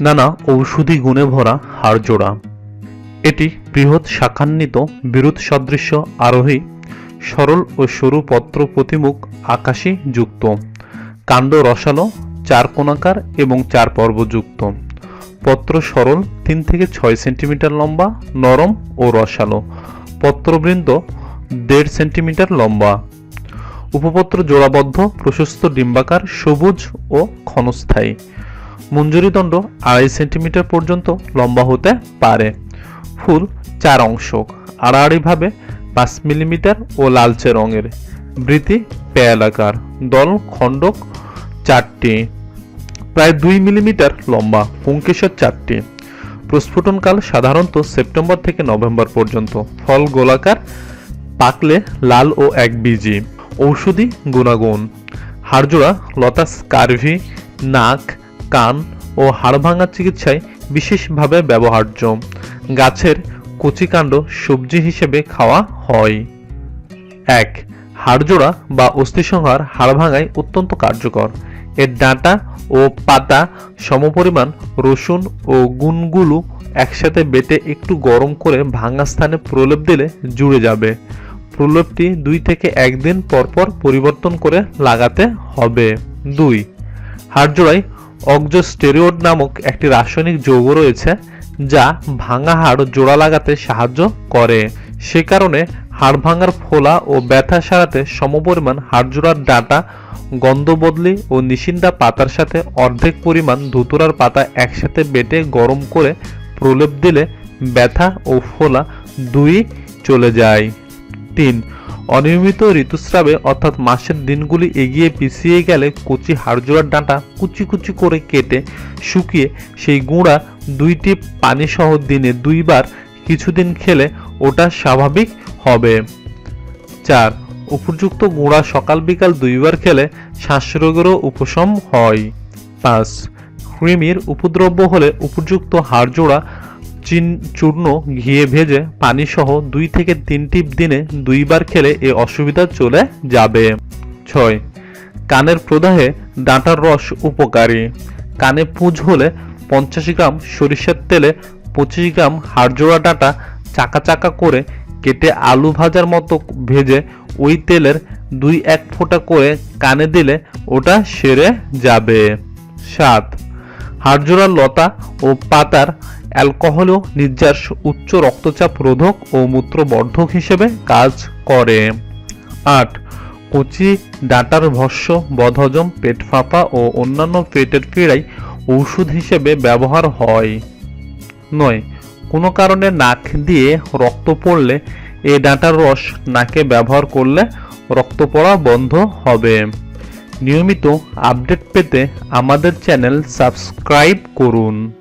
নানা ঔষধি গুণে ভরা হাড়জোড়া। এটি বৃহৎ শাখান্বিত বিরুৎ সদৃশ্য আরোহী, সরল ও সরু পত্র প্রতিমুখ আকাশী যুক্ত। কাণ্ড রসালো, চার কোণাকার এবং চার পর্বযুক্ত। পত্র সরল, তিন থেকে ছয় সেন্টিমিটার লম্বা, নরম ও রসালো। পত্রবৃন্দ, দেড় সেন্টিমিটার লম্বা। উপপত্র জোড়াবদ্ধ, প্রশস্ত ডিম্বাকার, সবুজ ও ক্ষণস্থায়ী। মঞ্জুরিদণ্ড আড়াই সেন্টিমিটার পর্যন্ত লম্বা হতে পারে। ফুল চার অংশ। আড়াআড়িভাবে পাঁচ মিলিমিটার ও লালচে রঙের। বৃতি পেয়ালাকার দল খণ্ডক চারটি। প্রায় দুই মিলিমিটার লম্বা। পুঙ্কেশ্বর চারটি। প্রস্ফুটনকাল সাধারণত সেপ্টেম্বর থেকে নভেম্বর পর্যন্ত। ফল গোলাকার, পাকলে লাল ও এক বীজি। ঔষধি গুণাগুণ। হাড়জোড়া লতা স্কারভি নাক কান ও হাড় ভাঙা চিকিৎসায় বিশেষভাবে ব্যবহার্য। গাছের কচিকাণ্ড সবজি হিসেবে খাওয়া হয়। এক, হাড়জোড়া বা অস্থিসংহার হাড় ভাঙায় অত্যন্ত কার্যকর। এর ডাঁটা ও পাতা সমপরিমাণ রসুন ও গুণগুলো একসাথে বেটে একটু গরম করে ভাঙা স্থানে প্রলেপ দিলে জুড়ে যাবে। প্রলেপটি দুই থেকে একদিন পরপর পরিবর্তন করে লাগাতে হবে। দুই, হাড়জোড়ায় অক্সোস্টেরয়েড নামক একটি রাসায়নিক যৌগ রয়েছে যা ভাঙা হাড় জোড়া লাগাতে সাহায্য করে। সে কারণে হাড় ভাঙার ফোলা ও ব্যথা সারাতে সমপরিমাণ হাড়জোড়ার ডাঁটা, গন্ধ বদলি ও নিশিন্দা পাতার সাথে অর্ধেক পরিমাণ ধুতুরার পাতা একসাথে বেটে গরম করে প্রলেপ দিলে ব্যথা ও ফোলা দুই চলে যায়। তিন অনিয়মিত ঋতুস্রাবে, অর্থাৎ মাসের দিনগুলি এগিয়ে পিছিয়ে গেলে কচি হাড়জোড়ার ডাঁটা কুচি কুচি করে কেটে শুকিয়ে সেই গুঁড়া দুইটি পানিসহ দিনে দুইবার কিছুদিন খেলে ওটা স্বাভাবিক হবে। চার, উপযুক্ত গুঁড়া সকাল বিকাল দুইবার খেলে শ্বাসরোগেরও উপশম হয়। পাঁচ, কৃমির উপদ্রব্য হলে উপযুক্ত হাড়জোড়া চিন চূর্ণ ঘিয়ে ভেজে পানিসহ দুই থেকে তিনটি দিনে দুইবার খেলে এ অসুবিধা চলে যাবে। ছয়, কানের প্রদাহে ডাঁটার রস উপকারী। কানে পুঁজ হলে পঞ্চাশ গ্রাম সরিষার তেলে পঁচিশ গ্রাম হাড়জোড়া ডাঁটা চাকা চাকা করে কেটে আলু ভাজার মতো ভেজে ওই তেলের দুই এক ফোঁটা করে কানে দিলে ওটা সেরে যাবে। সাত হাড়জোড়ার লতা ও পাতার অ্যালকোহলও নির্যাস উচ্চ রক্তচাপ রোধক ও মূত্রবর্ধক হিসেবে কাজ করে। আট, কচি ডাঁটার ভস্য, বদহজম, পেট ফাঁপা ও অন্যান্য পেটের পীড়ায় ঔষধ হিসেবে ব্যবহার হয়। নয়, কোনো কারণে নাক দিয়ে রক্ত পড়লে এ ডাঁটার রস নাকে ব্যবহার করলে রক্ত পড়া বন্ধ হবে। নিয়মিত আপডেট পেতে আমাদের চ্যানেল সাবস্ক্রাইব করুন।